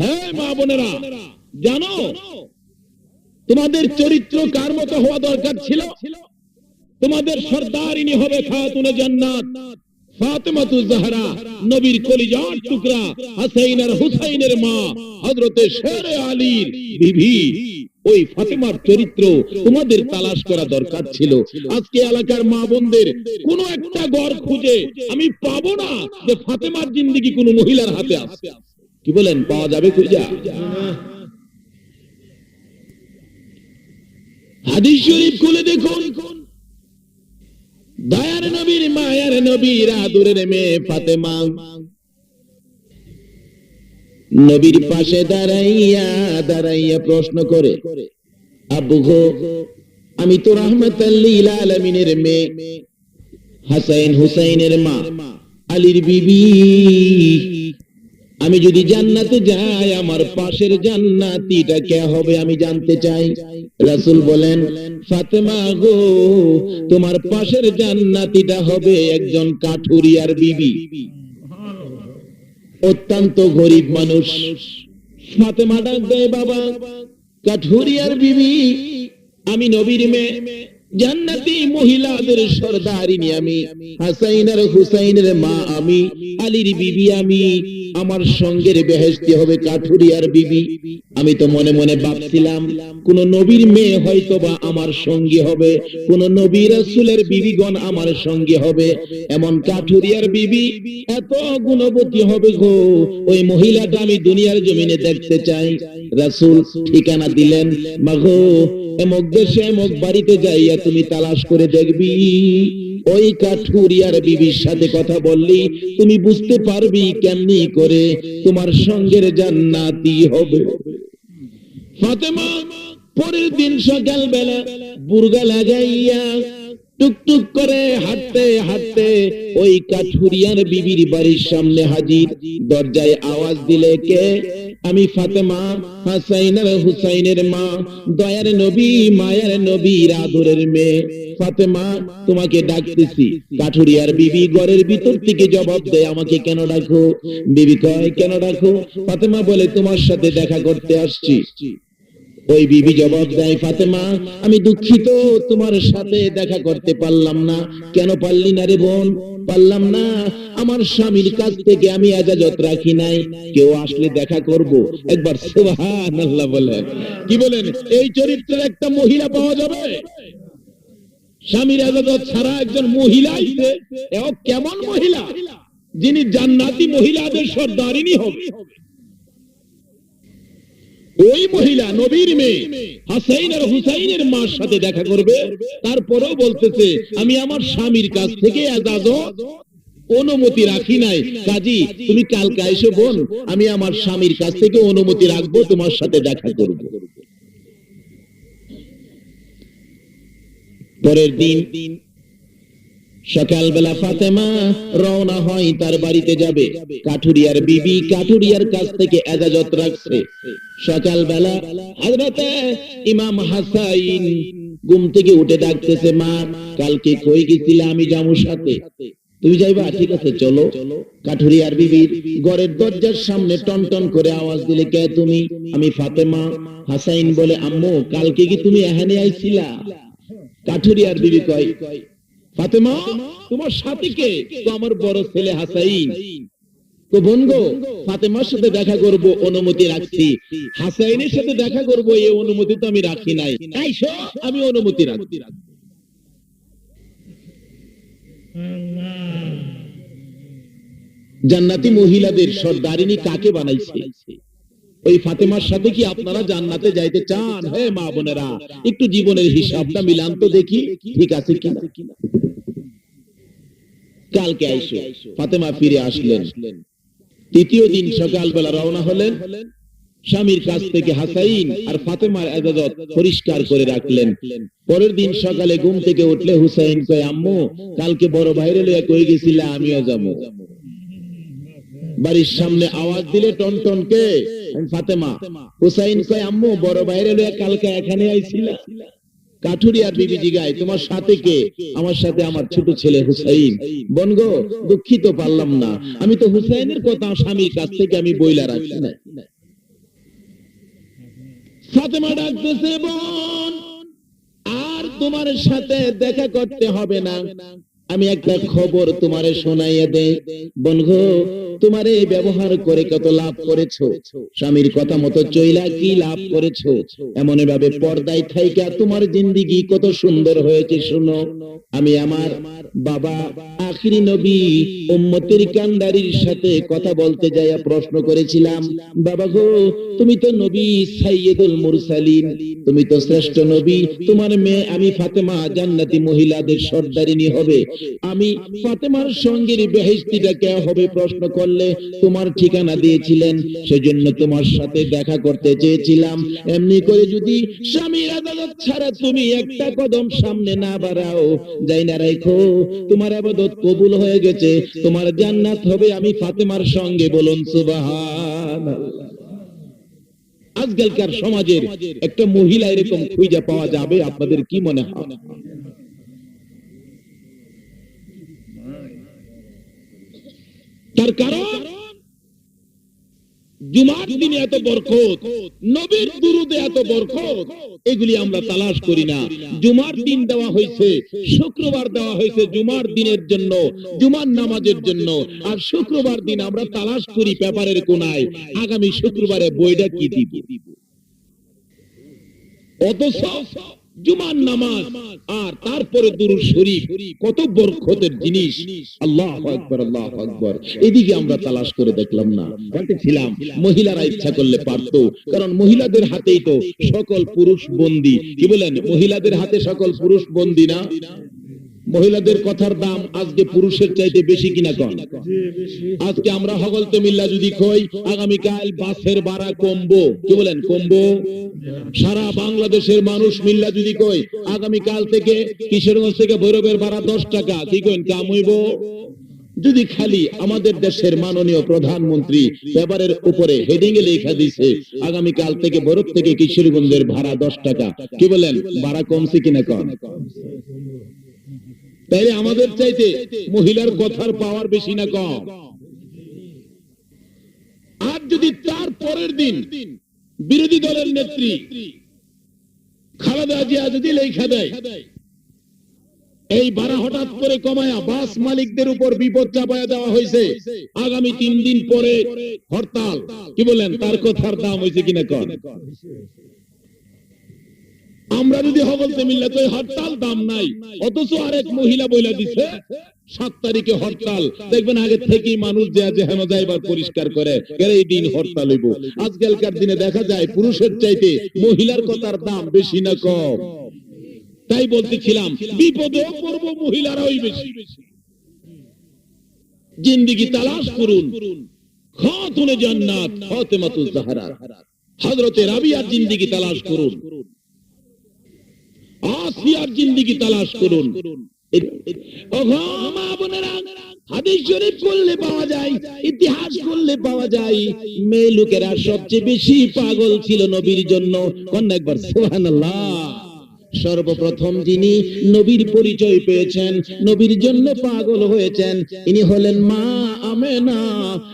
হ্যাঁ মা বোনেরা, জানো, তোমাদের চরিত্র কার মতো হওয়া দরকার ছিল? তোমাদের সর্দারিনী হবে খাতুনে জান্নাত তালাশ করা দরকার ছিল। আজকে এলাকার মা বোনদের কোন একটা গড় খুঁজে আমি পাবো না যে ফাতেমার জিন্দেগি কোন মহিলার হাতে আছে কি বলেন পাওয়া যাবে খুঁজা? হাদিস শরীফ খুলে দেখুন। দয়ার নবীর মায়ার নবীর আদুরের মেয়ে নবীর পাশে দাঁড়াইয়া দাঁড়াইয়া প্রশ্ন করে আব্বু গো, আমি তো রহমতাল্লিল আলমিনের মেয়ে। হাসাইন হুসাইনের মা, আলীর বিবি। আমি যদি জান্নাতে যাই, আমার পাশের জান্নাতিটা কে হবে আমি জানতে চাই। রাসূল বলেন, ফাতেমা গো, তোমার পাশের জান্নাতিটা হবে একজন কাঠুরিয়ার বিবি। অত্যন্ত গরিব মানুষ। ফাতেমা ডাক দেয়, বাবা, কাঠুরিয়ার বিবি, আমি নবীর মেয়ে। জান্নাতি মহিলাদের সর্দারিনী আমি হাসাইন আর হুসাইনের মা আমি, আলীর বিবি আমি, আমার সঙ্গের বেহেশতি হবে কাঠুরিয়ার বিবি। আমি তো মনে মনে ভাবছিলাম, কোন নবীর মেয়ে হয়তো বা আমার সঙ্গী হবে, কোন নবী রাসূলের বিবিগণ আমার সঙ্গী হবে। এমন কাঠুরিয়ার বিবি এত গুণবতী হবে গো, ওই মহিলাটা আমি দুনিয়ার জমিনে দেখতে চাই। রাসূল ঠিকানা দিলেন মাগো এমক দেশে এমক বাড়িতে যাইয়া তুমি তালাশ করে দেখবি। ওই কাঠুরিয়ার বিবির সাথে কথা বললি, তুমি বুঝতে পারবি কেমনি করে তোমার সঙ্গের জান্নাতি হবে। ফাতেমা, পরের দিন সকাল বেলা বুর্গা লাগাইয়া টুকটুক করে হাঁটতে হাঁটতে ওই কাঠুরিয়ার বিবির বাড়ির সামনে হাজির। দরজায় আওয়াজ দিলে কে? আমি ফাতেমা, হাসাইনের, হুসাইনের মা, দয়ার নবী, মায়ের নবী, রাধুরের মেয়ে। ফাতেমা, তোমাকে ডাকতেছি। কাঠুরিয়ার বিবি ঘরের ভিতর থেকে জবাব দেয়, আমাকে কেন ডাকো? বিবি কয়, কেন ডাকো? ফাতেমা বলে, তোমার সাথে দেখা করতে আসছি। ওই বিবি জবাব দেয়, ফাতেমা, আমি দুঃখিত, তোমার সাথে দেখা করতে পারলাম না। কেন পারলি না রে বোন? পারলাম না, আমার স্বামীর কাছ থেকে আমি এজাজত রাখি নাই। কেউ আসলে দেখা করব? একবার সুবহানাল্লাহ বলেন। কি বলেন? এই চরিত্রের একটা মহিলা পাওয়া যাবে? স্বামীর এজাজত ছাড়া একজন মহিলা কেমন মহিলা? যিনি জান্নাতি মহিলাদের সর্দারিনী হবে। ওই মহিলা নবীর মেয়ে হাসাইন আর হুসাইনের মার সাথে দেখা করবে, তারপরেও বলতেছে, আমি আমার স্বামীর কাছ থেকে অনুমতি রাখি নাই। কাজী, তুমি কালকে এসে বোন, আমি আমার স্বামীর কাছ থেকে অনুমতি রাখব, তোমার সাথে দেখা করব। পরের দিন সকালবেলা ফাতেমা রওনা হয় তার বাড়িতে যাবে। কাঠুরিয়ার বিবি কাঠুরিয়ার কাছ থেকে এজাজত রাখছে। সকালবেলা হযরতে ইমাম হাসাইন ঘুম থেকে উঠে ডাকতেছে, মা, কালকে কই গেছিলে আমি যাব সাথে? তুমি যাইবা? ঠিক আছে, চলো। কাঠুরিয়ার বিবির ঘরের দরজার সামনে টন টন করে আওয়াজ দিলে, কে তুমি? আমি ফাতেমা। হাসাইন বলে, আম্মু, কালকে কি তুমি এখানে আইছিলা? কাঠুরিয়ার বিবি কয় ফাতেমা, তোমার সাথে তো আমার বড় ছেলে হাসাইন। তো ফাতেমার সাথে দেখা করব, অনুমতি রাখছি। হাসাইনের সাথে দেখা করব এই অনুমতি তো আমি রাখি নাই। আমি অনুমতি রাখছি। জান্নাতি মহিলাদের সর্দারিনী কাকে বানাইছে? ওই ফাতেমার সাথে কি আপনারা জান্নাতে যাইতে চান? হ্যাঁ মা বোনেরা, একটু জীবনের হিসাবটা মিলান তো দেখি, ঠিক আছে কিনা? কালকে আইসো ফাতেমা ফিরে আসলেন। তৃতীয় দিন সকালবেলা রওনা হলেন। স্বামীর কাছ থেকে হাসাইন আর ফাতেমার এজাজত পরিষ্কার করে রাখলেন। পরের দিন সকালে ঘুম থেকে উঠলে হুসাইন কয়, আম্মু, কালকে বড় বাইরে লইয়া কই গেছিলে? আমিও যাব। বাড়ির সামনে আওয়াজ দিলে টন টন কে? ফাতেমা। হুসাইন কয়, আম্মু, বড় বাইরে লইয়া কালকে এখানে আইছিলা? কাঠুরিয়ার বিবি জিগায় তোমার সাথে কে? আমার সাথে আমার ছোট ছেলে হুসাইন। বনগো, দুঃখিত পারলাম না। আমি তো হুসাইনের কথা স্বামীর কাছ থেকে আমি বইলা রাখছি না আর তোমার সাথে দেখা করতে হবে না। আমি একটা খবর তোমারে শোনাইয়া দেই। বনঘো তোমার এই ব্যবহার করে কত লাভ করেছ? স্বামীর কথা মতো চইলা কি লাভ করেছ? এমন ভাবে পর্দায় থাইকা তোমার জিন্দিগি কত সুন্দর হয়েছে, শুনো। আমি আমার বাবা, আখিরি নবী, উম্মতের কান্ডারির সাথে কথা বলতে যাইয়া প্রশ্ন করেছিলাম, বাবা গো, তুমি তো নবী সাইয়েদুল মুরসালিন, তুমি তো শ্রেষ্ঠ নবী, তোমার মেয়ে আমি ফাতেমা জান্নাতি মহিলাদের সর্দারিনী হবে আমি ফাতেমার সঙ্গের বেহেশতিটা কে হবে প্রশ্ন করলে তোমার ঠিকানা দিয়েছিলেন। সেজন্য তোমার সাথে দেখা করতে চেয়েছিলাম। এমনি করে যদি স্বামীর আদালত ছাড়া তুমি একটা কদম সামনে না বাড়াও। যাই না রাখো তোমার আবাদত কবুল হয়ে গেছে। তোমার জান্নাত হবে আমি ফাতেমার সঙ্গে বলুন সুবাহান আজকালকার সমাজের একটা মহিলা এরকম খুঁজে পাওয়া যাবে আপনাদের কি মনে হয়? তার কারণ জুমার দিনে এত বরকত, নবীর দুরুদে এত বরকত, এগুলি আমরা তালাশ করি না। জুমার দিন দেওয়া হয়েছে, শুক্রবার দেওয়া হয়েছে জুমার দিনের জন্য, জুমার নামাজের জন্য। আর শুক্রবার দিন আমরা তালাশ করি পেপারের কোনায়, আগামী শুক্রবারে বইটা কি দিব? অথচ জুমার নামাজ আর তারপরে দুরুদ শরীফ, কত বরকতের জিনিস। আল্লাহ আকবার আল্লাহ আকবার। এদিকে আমরা তালাশ করে দেখলাম না ছিলাম মহিলারা ইচ্ছা করলে পারত, কারণ মহিলাদের হাতেই তো সকল পুরুষ বন্দী। কি বলেন, মহিলাদের হাতে সকল পুরুষ বন্দী না? মহিলাদের কথার দাম আজকে পুরুষের চাইতে বেশি কিনা কম আজকে আমরা হগলতে মিল্লা যদি কই আগামীকাল বাসের ভাড়া কমবো। কি বলেন কমবো? সারা বাংলাদেশের মানুষ মিল্লা যদি কই আগামীকাল থেকে কিশোরগঞ্জ থেকে ভৈরবের ভাড়া দশ টাকা কি কইন কাম হইব? যদি খালি আমাদের দেশের মাননীয় প্রধানমন্ত্রী পেপারের উপরে হেডিং এ লেখা দিছে আগামী কাল থেকে ভৈরব থেকে কিশোরগঞ্জের ভাড়া দশ টাকা কি বলেন ভাড়া কমছে কিনা কম তাইলে আমাদের চাইতে মহিলার কথার পাওয়ার বেশি না কম? আর যদি তার পরের দিন বিরোধী দলের নেত্রী খালেদা জিয়া যদি লেখা দেয়, এই ভাড়া হঠাৎ করে কমায়া বাস মালিকদের উপর বিপদ চাপায়া দেওয়া হয়েছে, আগামী তিন দিন পরে হরতাল। কি বলেন তার কথার দাম হয়েছে কিনা কম আমরা যদি হবলতে মিললে তো হরতাল দাম নাই, অথচ আরেক মহিলা বইলা দিছে, সাত তারিখে হরতাল। দেখবেন আগে থেকেই মানুষ যে আছে হেন যাইবার পরিষ্কার করে এই দিন হরতাল হইব? আজকালকার দিনে দেখা যায় পুরুষের চাইতে মহিলার কথার দাম বেশি না কম। তাই বলতেছিলাম, বিপদে পড়ব মহিলারাই বেশি। জিন্দিগি তালাশ করুন। খাতুনে জান্নাত ফাতেমাতুজ জাহরা হযরতে রাবিয়ার জিন্দিগি তালাশ করুন। আসিয়ার জিন্দিগি তালাশ করুন। পাওয়া যায়, ইতিহাস পাওয়া যায়, মেয়ে লোকেরা সবচেয়ে বেশি পাগল ছিল নবীর জন্য। কন্যা একবার সুবহানাল্লাহ। সর্বপ্রথম যিনি নবীর পরিচয় পেয়েছেন, নবীর জন্য পাগল হয়েছেন, ইনি হলেন মা আমেনা।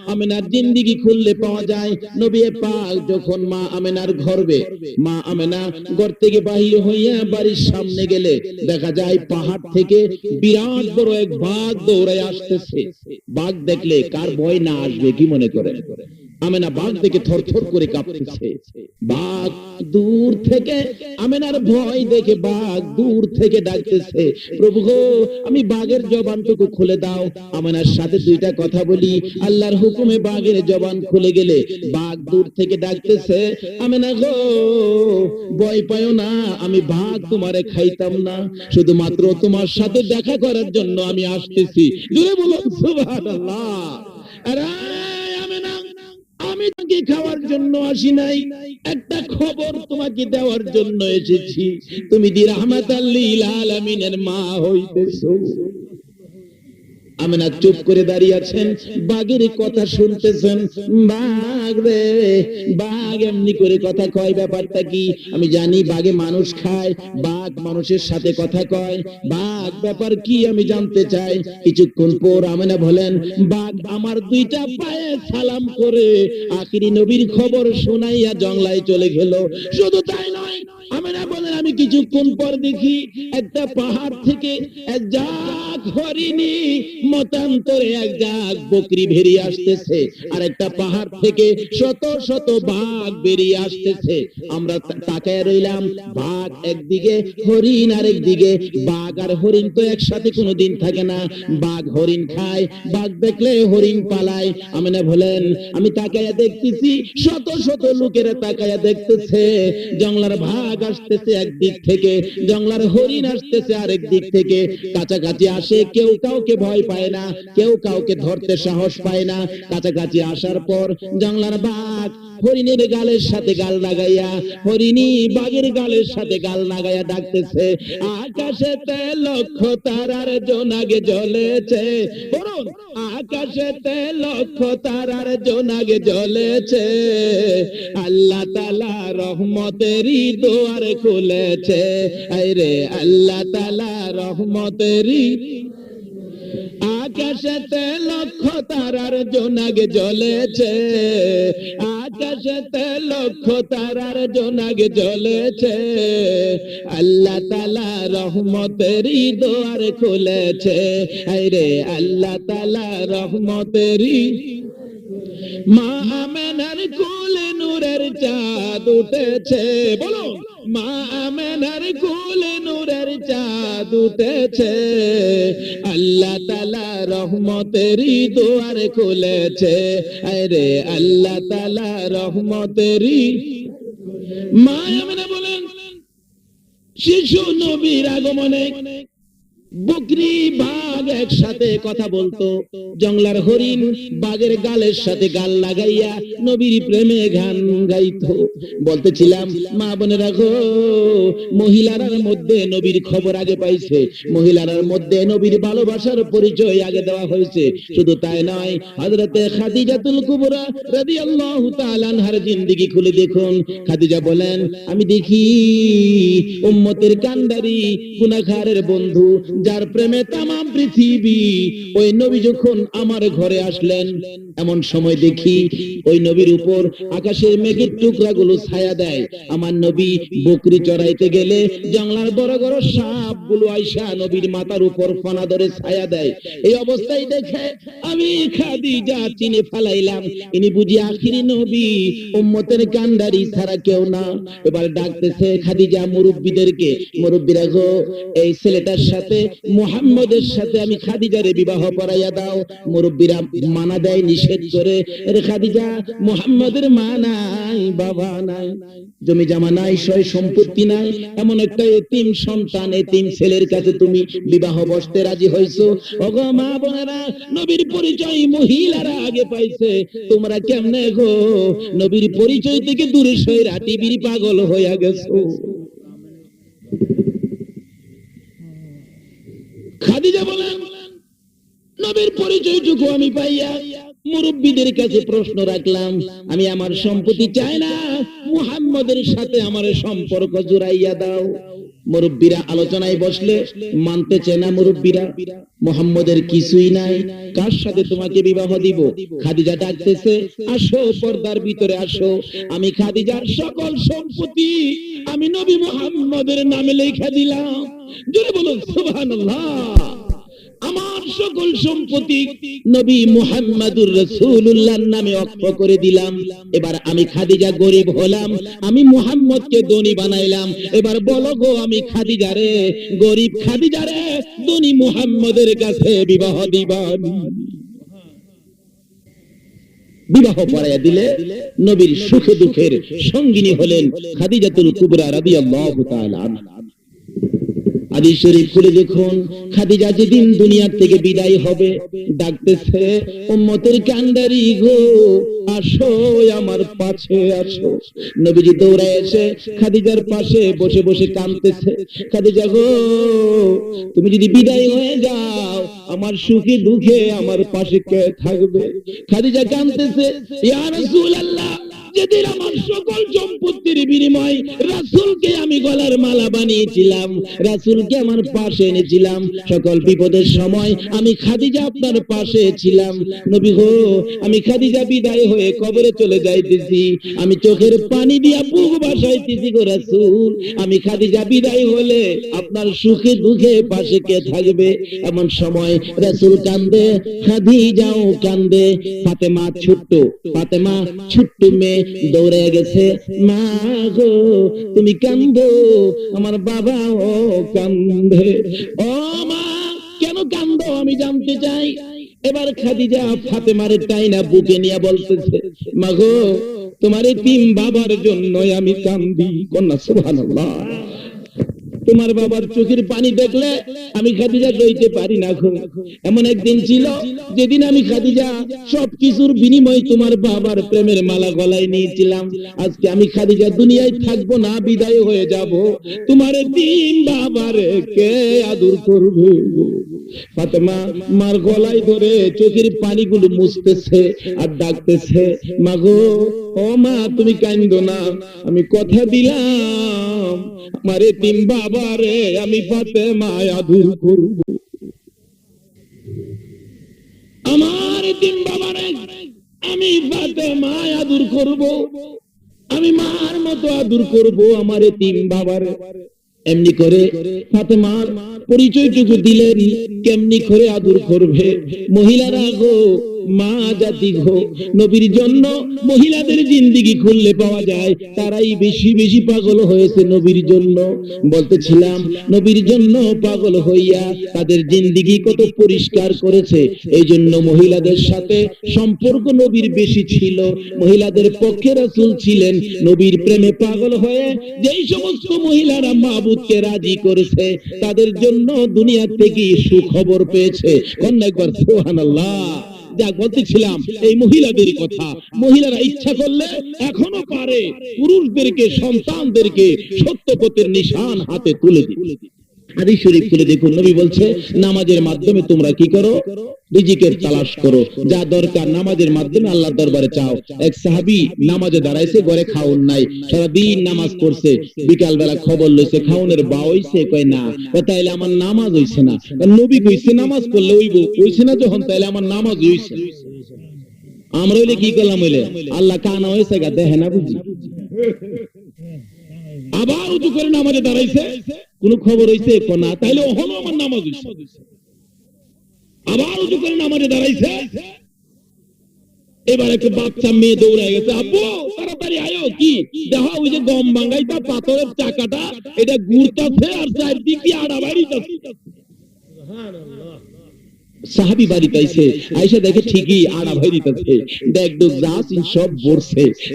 আমেনার জিন্দিগি খুললে পাওয়া যায়, নবী পাক যখন মা আমেনার গর্বে মা আমেনা ঘর থেকে বাহির হইয়া বাড়ির সামনে গেলে দেখা যায় পাহাড় থেকে বিরাট বড় এক বাঘ দৌড়ায় আসতেছে। বাঘ দেখলে কার ভয় না আসবে, কি মনে করে? আমেনা বাঘ দেখে থরথর করে কাঁপতেছে। বাঘ দূর থেকে, আমেনার ভয় দেখে বাঘ দূর থেকে ডাকতেছে, প্রভু গো, আমি বাঘের জবানটুকু খুলে দাও। আমেনার সাথে দুইটা কথা বলি, আল্লাহর হুকুমে বাঘের জবান খুলে গেলে বাঘ দূর থেকে ডাকতেছে, আমেনা গো, ভয় পায় না, আমি বাঘ তোমারে খাইতাম না, শুধুমাত্র তোমার সাথে দেখা করার জন্য আমি আসতেছি। জুড়ে বলুন, সুবহানাল্লাহ। আরে আমি তোমাকে খাওয়ার জন্য আসি নাই। একটা খবর তোমাকে দেওয়ার জন্য এসেছি। তুমি দি রহমাত আলামিনের মা হইতেছো। আমিনা চুপ করে দাঁড়িয়ে আছেন, বাঘের কথা শুনতেছেন। বাঘ রে, বাঘ এমনি করে কথা কয়, ব্যাপারটা কি? আমি জানি বাঘে মানুষ খায়, বাঘ মানুষের সাথে কথা কয়। বাঘ ব্যাপার কি আমি জানতে চাই। কিছুক্ষণ পর আমেনা বলেন, বাঘ আমার দুইটা পায়ে সালাম করে আখিরি নবীর খবর শোনাইয়া জংলায় চলে গেল। শুধু তাই নয়, আমেনা বলেন কিছুক্ষণ পর দেখি একটা পাহাড় থেকে এক জাগ হরিণী মতান্তরে এক জাগ বকরি বেরিয়ে আসতেছে। আর একটা পাহাড় থেকে শত শত বাঘ বেরিয়ে আসতেছে। আমরা তাকায় রইলাম, বাঘ একদিকে, হরিণ আর একদিকে বাঘ আর হরিণ তো একসাথে কোনোদিন থাকে না। বাঘ হরিণ খায়, বাঘ দেখলে হরিণ পালায়। আমি না বলেন, আমি তাকায়া দেখতেছি, শত শত লোকেরা তাকায়া দেখতেছে। জঙ্গলার ভাগ আসতেছে একদিক থেকে জংলার হরিণ আসতেছে আরেক দিক থেকে। কাছাকাছি আসে কেউ কাউকে ভয় পায় না, কেউ কাউকে ধরতে সাহস পায় না। কাছাকাছি আসার পর জংলার বাঘ হরিণের গালের সাথে গাল লাগাইয়া, হরিণী বাঘের গালের সাথে গাল লাগাইয়া ডাকতেছে। আকাশেতে লক্ষ তারার জোনাগে জ্বলেছে। বলুন আকাশেতে লক্ষ তারার জোনাগে জ্বলেছে। আল্লাহ তালা রহমতেরই দোয়ার খুলেছে। আরে আল্লাহ তালা রহমতেরই আকাশেতে লক্ষ তারার জোনাগে জ্বলেছে। আকাশেতে লক্ষ তারার জোনাগে জ্বলেছে। আল্লাহ তালা রহমতেরই দোয়ার খুলেছে। আরে আল্লাহ তালা রহমতেরই মা কোলে নূরের চাঁদ উঠেছে, বলো। মা কোলে নূরের চাঁদ উঠেছে। আল্লাহ তালা রহমতেরই দুয়ার খুলেছে। আরে আল্লাহ তালা রহমতেরই মা আমেনা বলেন, শিশু নবীর আগমনে বকরি বাঘ একসাথে কথা বলতো। জংলার হরিণ বাঘের গালের সাথে গাল লাগাইয়া নবীর প্রেমে গান গাইতো। বলতেছিলাম, মা বোনে রাখো মহিলারার মধ্যে নবীর খবর আগে পাইছে। মহিলারার মধ্যে নবীর ভালোবাসার পরিচয় আগে দেওয়া হয়েছে। শুধু তাই নয়, হযরতে খাদিজাতুল কুবরা রাদিয়াল্লাহু তাআলা আনহার জিন্দেগি খুলে দেখুন। খাদিজা বলেন, আমি দেখি, উম্মতের কান্দারি গুনাহগারের বন্ধু যার প্রেমে তামাম পৃথিবী, ওই নবী যখন আমার ঘরে আসলেন, এমন সময় দেখি ওই নবীর উপর আকাশের মেঘের টুকরাগুলো ছায়া দেয়। আমার নবী বকরি চড়াইতে গেলে জংলার বড় বড় সাপগুলো আইসা নবীর মাথার উপর ফনা ধরে ছায়া দেয়। এই অবস্থায় দেখে আমি খাদিজা চিনে ফেলাইলাম। ইনি বুঝি আখিরি নবী, উম্মতের কান্ডারি ছাড়া কেউ না। এবার ডাকতেছে খাদিজা মুরব্বীদেরকে, মুরব্বীরা গো, এই ছেলেটার সাথে মুহাম্মদের সাথে আমি খাদিজারে বিবাহ পড়াইয়া দাও। মুরব্বীরা মানা দেয়, নিষেধ করে। এর খাদিজা, মুহাম্মদের মা নাই, বাবা নাই। জমি জামা নাই, সয় সম্পত্তি নাই। এমন একটা এতিম সন্তান, এতিম ছেলের কাছে তুমি বিবাহ বসতে রাজি হইছো। ওগো মা বোনেরা, নবীর পরিচয় মহিলারা আগে পাইছে। তোমরা কেমনে গো? নবীর পরিচয় থেকে দূরে সইরা টিভির পাগল হইয়া গেছো। খাদিজা বলেন, নবীর পরিচয়টুকু আমি পাইয়া মুরব্বীদের কাছে প্রশ্ন রাখলাম। আমি আমার সম্পত্তি চাই না, মুহাম্মদের সাথে আমার সম্পর্ক জুড়াইয়া দাও। মুরব্বীরা আলোচনায় বসলে মানতে চায় না মুরব্বীরা। মোহাম্মদের কিছুই নাই। কার সাথে তোমাকে বিবাহ দিব? খাদিজা ডাকতেছে, আসো, পর্দার ভিতরে আসো। আমি খাদিজার সকল সম্পত্তি আমি নবী মোহাম্মদের নামে লেখা দিলাম। জোরে বলুন, সুবহানাল্লাহ। আমার সকল সম্পত্তি নবী মুহাম্মাদুর রাসূলুল্লাহর নামে অক্ষ করে দিলাম। এবার আমি খাদিজা গরিব হলাম, আমি মুহাম্মদকে ধনী বানাইলাম। এবার বলো গো, আমি খাদিজারে গরিব খাদিজারে ধনী মুহাম্মদের কাছে বিবাহ দিবান। বিবাহ পড়াইয়া দিলে নবীর সুখে দুঃখের সঙ্গিনী হলেন খাদিজাতুল কুবরা রাদিয়াল্লাহু তাআলা শরীফ খুলে দেখুন, খাদিজা যেদিন দুনিয়ার থেকে বিদায় হবে, ডাকতেছে, উম্মতের কান্ডারি গো, আসো, আমার পাশে আসো। নবীজি দৌড়ে এসে খাদিজার পাশে বসে বসে কাঁদতেছে, খাদিজা গো, তুমি যদি বিদায় হয়ে যাও, আমার সুখে দুঃখে আমার পাশে কে থাকবে? খাদিজা কাঁদতেছে, ইয়া রাসূলুল্লাহ যেদিন আমার সকল সম্পত্তির বিনিময় রাসূলকে আমি গলার মালা বানিয়েছিলাম, রাসূলকে আমার পাশে এনেছিলাম, সকল বিপদের সময় আমি খাদিজা আপনার পাশে ছিলাম। নবী গো, আমি খাদিজা বিদায় হয়ে কবরে চলে যাইতেছি, আমি চোখের পানি দিয়া বুক বাসাইতেছি গো রাসূল। আমি খাদিজা বিদায় হলে আপনার সুখে দুঃখে পাশে কে থাকবে? এমন সময় রাসূল কান্দে, খাদিজাও কান্দে, ফাতেমা ছোট্ট ফাতেমা ছোট্ট মেয়ে দৌড়ে গেছে, মা গো, তুমি কান্দো আমার বাবা ও কান্দে ও মা, কেন কান্দো আমি জানতে চাই। এবার খাদিজা ফাতেমারে টাইনা বুকে নিয়ে বলতেছে, মা গো, তোমার তিন বাবার জন্যই আমি কান্দি, কন্যা সুবহানাল্লাহ। তোমার বাবার চোখের পানি দেখলে আমি খাদিজা লইতে পারি না গো। এমন একদিন ছিল, যেদিন আমি খাদিজা সবকিছুর বিনিময়ে তোমার বাবার প্রেমের মালা গলায় নিয়েছিলাম। আজকে আমি খাদিজা দুনিয়ায় থাকব না, বিদায় হয়ে যাব। তোমার তিন বাবার কে আদর করবে ফাতেমা মার গলায় ধরে চোখের পানিগুলো মুছতেছে আর ডাকতেছে মাগো ও মা, তুমি কান্দো না। আমি কথা দিলাম, আমারে তিন বাবারে আমি ফাতেমা আদর করব। আমার তিন বাবারে আমি ফাতেমা আদর করব। আমি মার মতো আদর করব আমার তিন বাবার। এমনি করে ফাতেমার পরিচয়টুকু দিলেন, কেমনি করে আদর করবে? মহিলারা গো মা জাতি গো নবীর জন্য মহিলাদের জিন্দিগি খুললে পাওয়া যায়, তারাই বেশি বেশি পাগল হয়েছে নবীর জন্য। বলতেছিলাম, নবীর জন্য পাগল হইয়া তাদের জিন্দিগি কত পরিষ্কার করেছে। এই জন্য মহিলাদের সাথে সম্পর্ক নবীর বেশি ছিল। মহিলাদের পক্ষে রাসূল ছিলেন নবীর প্রেমে পাগল হয়ে যেই সমস্ত মহিলারা মাহবুদকে রাজি করেছে, তাদের জন্য দুনিয়া থেকে সুখবর পেয়েছে। কন্যা একবার, সুবহানাল্লাহ। যা বলতেছিলাম এই মহিলাদের কথা। মহিলারা ইচ্ছা করলে এখনও পারে। পুরুষদেরকে, সন্তানদেরকে সত্যপথের নিশান হাতে তুলে দিতে। হাদিস শরীফ খুলে দেখুন। নবী বলছে, নামাজের মাধ্যমে তোমরা কি করো? রিজিকের তালাশ করো। যা দরকার নামাজের মাধ্যমে আল্লাহর দরবারে চাও। এক সাহাবী নামাজে দাঁড়াইছে, ঘরে খাউন নাই। সারা দিন নামাজ পড়ছে বিকাল বেলা খবর লইছে, খাউনের বা হইছে, কয় না। তাইলে আমার নামাজ হইছে না। নবী কইছে, নামাজ পড়লে হইব। হইছে না যখন, তাইলে আমার নামাজ হইছে। আমরা হইলে কি করলাম হইলে? আল্লাহ কানা হয়েছে গা, দেখে না বুঝি? আবার উঁচু করে নামাজে দাঁড়াইছে, কোন খবর হইছে ক না, তাইলে ওহনো আমার নামাজ আবার উঁচু করে নামাজে দাঁড়াইছে, এবার একটা বাচ্চা মেয়ে দৌড়ে গেছে, আব্বু, তাড়াতাড়ি আয়ো, কি? দেখো, ওই যে গম বাঙ্গাইটা পাথরের চাকাটা, এটা ঘুরতাছে আর চারদিক দিয়ে আড়া বাড়িতেছে সাহাবি বাড়ি পাইছে। দেখে ঠিকই আড়া ভাই দিতেছে। দেখ সব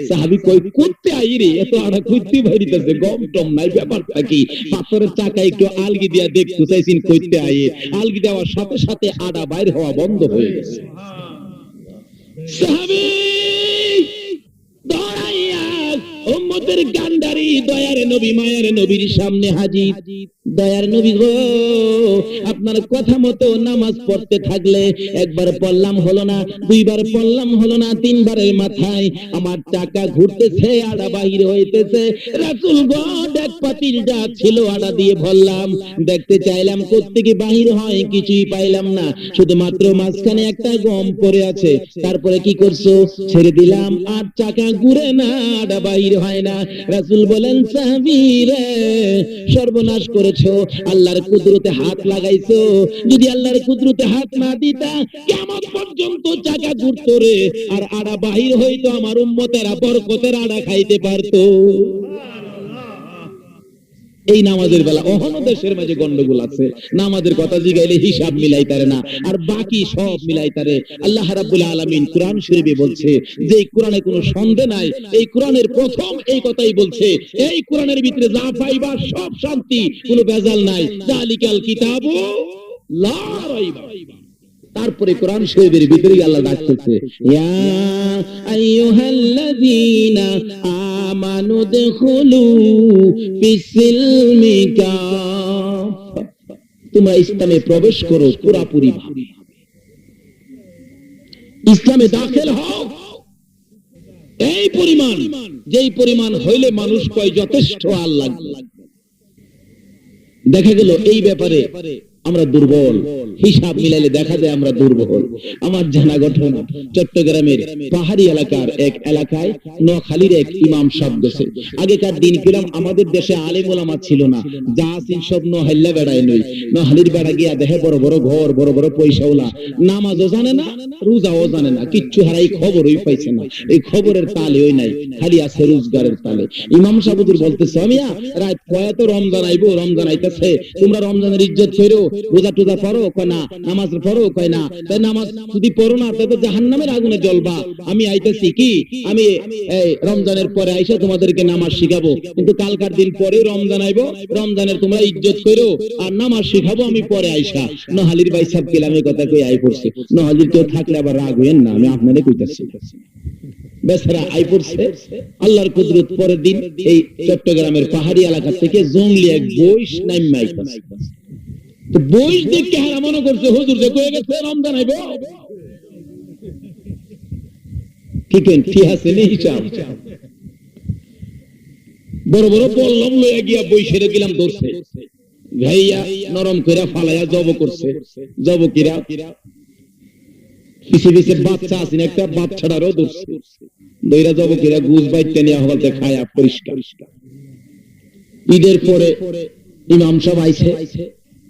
সাহাবি কই করতে আই রে, এত আড়া ভাই দিতেছে। গম টম নাই পাথরের চাকা একটু আলগি দিয়া দেখতে চাইছিন কইতে আই আলগি দেওয়ার সাথে সাথে আড়া বাইর হওয়া বন্ধ হয়ে গেছে। সাহাবি উম্মতের গান্ডারি দয়ার নবী, মায়ের নবীর সামনে হাজির। দয়ার নবী গো, আপনার কথা মতো নামাজ পড়তে থাকলে একবার পড়লাম হলো না, দুইবার পড়লাম হলো না, তিনবারের মাথায় আমার টাকা ঘুরতেছে, আড়া বাহির হইতেছে। ছিল আড়া দিয়ে ভরলাম। দেখতে চাইলাম কোত্থেকে বাহির হয়, কিছুই পাইলাম না। শুধুমাত্র মাঝখানে একটা গম পড়ে আছে। তারপরে কি করছ? ছেড়ে দিলাম, আর চাকা ঘুরে না, আড়া বাহির হয় না। রাসুল বলেন সর্বনাশ করেছ, আল্লাহর কুদরতে হাত লাগাইছো। যদি আল্লাহর কুদরতে হাত না দিতা কেমন পর্যন্ত চাকা ঘুরতো রে। আর আড়া বাহির হইতো আমার উম্মতেরা, বরকতের আড়া খাইতে পারতো। এই নামাজের বেলা অহন দেশের মাঝে গন্ডগোল আছে। নামাজের কথা জিগাইলে হিসাব মিলাই তারে না, আর বাকি সব মিলাই তারে। আল্লাহ রাব্বুল আলামিন কোরআন শরীফে বলছে, যে এই কোরআনে কোনো সন্দেহ নাই, এই কোরআনের প্রথম এই কথাই বলছে, এই কোরআনের ভিতরে যা পাইবা সব শান্তি, কোনো ভেজাল নাই। জালিকাল কিতাবু লা রাইবা। তারপরে কোরআন শরীফের ভিতরে আল্লাহ ডাকতেছে ইয়া আইয়ুহাল্লাযীনা আমানু দুখুলু তোমরা ইসলামে প্রবেশ করো পুরাপুরি ভাবে। ইসলামে দাখিল হও। এই পরিমাণ, যেই পরিমাণ হইলে মানুষ কয় যথেষ্ট আল্লাহ। দেখা গেল এই ব্যাপারে আমরা দুর্বল। হিসাব মিলাইলে দেখা যায় আমরা দুর্বল। আমার জানা ঘটনা চট্টগ্রামের পাহাড়ি এলাকার এক এলাকায় নোয়াখালীর এক ইমাম সাহেব গেছে। আগেকার দিন কিরাম আমাদের দেশে আলেম ওলামা ছিল না। যা আছেন সব নোহাল্লা বেড়ায় নই। নোহালির বেড়া গিয়া দেখে বড় বড় ঘর, বড় বড় পয়সা ওলা। নামাজও জানে না, রোজাও জানে না। কিচ্ছু হারাই খবরই পাইছে না। এই খবরের তালে ওই নাই, খালি আছে রোজগারের তালে। ইমাম সাহুদুর বলতেছে আমিয়া রাত কয়া তো রমজান আইবো? রমজান আইতেছে। তোমরা রমজানের ইজ্জত করো রোজা টোজা পড়ো, কয় না, নামাজ পড়ো, কয় না, তাই নামাজ যদি পড়ো না তাই তো জাহান্নামের আগুনে জ্বলবা। আমি আইতেছি কি? আমি, এই রমজানের পরে আইসা তোমাদেরকে নামাজ শিখাবো। কিন্তু কালকার দিন পরে রমজান আইবো, রমজানের তোমরা ইজ্জত করো আর নামাজ শিখাবো আমি পরে আইসা। নহালির ভাই সাহেব কেলামের কথা কই আই পড়ছে। নহালির কেউ থাকলে আবার রাগ হইেন না, আমি আপনাদের কইতাছি। বেচারা আই পড়ছে, আল্লাহর কুদরত পরের দিন এই চট্টগ্রামের পাহাড়ি এলাকা থেকে জঙ্গলি এক বইস নাইম আইতাছে। তো বইস দেখে হারা মনে করছে, হুজুর যে কয়ে গেছে রমজান কি কেন? আছে হিসাব? বড় বড় পল্লম লইয়া গিয়া বই সেরে গেলাম নরম কইরা ফালাইয়া জব করছে। জব কিরা পিছে পিছে বাচ্চা আছেন একটা বাচ্চাটারও ধরছে। দইরা জব কিরা গুজ বাইতে নিয়ে হলতে খায়া পরিষ্কার। ঈদের পরে ইমাম সাহেব আইছে।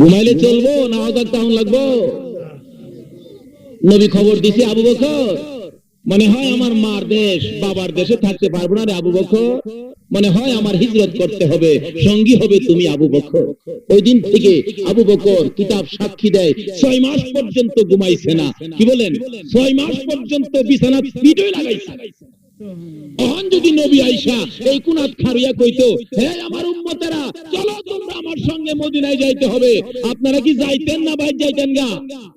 ঘুমাইলে চলবো না অজাক তাহন লাগবো? নবী খবর দিছে আবু বকর। মনে হয় আমার মার দেশ, বাবার দেশে থাকতে পারব না রে আবু বকর। মনে হয় আমার হিজরত করতে হবে, সঙ্গী হবে তুমি আবু বকর। ওই দিন থেকে আবু বকর কিতাব সাক্ষী দেয়, ছয় মাস পর্যন্ত ঘুমাইছে না। কি বলেন? ছয় মাস পর্যন্ত বিছানা পিঠই লাগাইছে। যদি নবী আইসা এই খারিয়া হে আমার চলো আমার সঙ্গে মদিনায় যাইতে হবে। আপনারা কি যাইতেন না ভাই যাইতেন গা?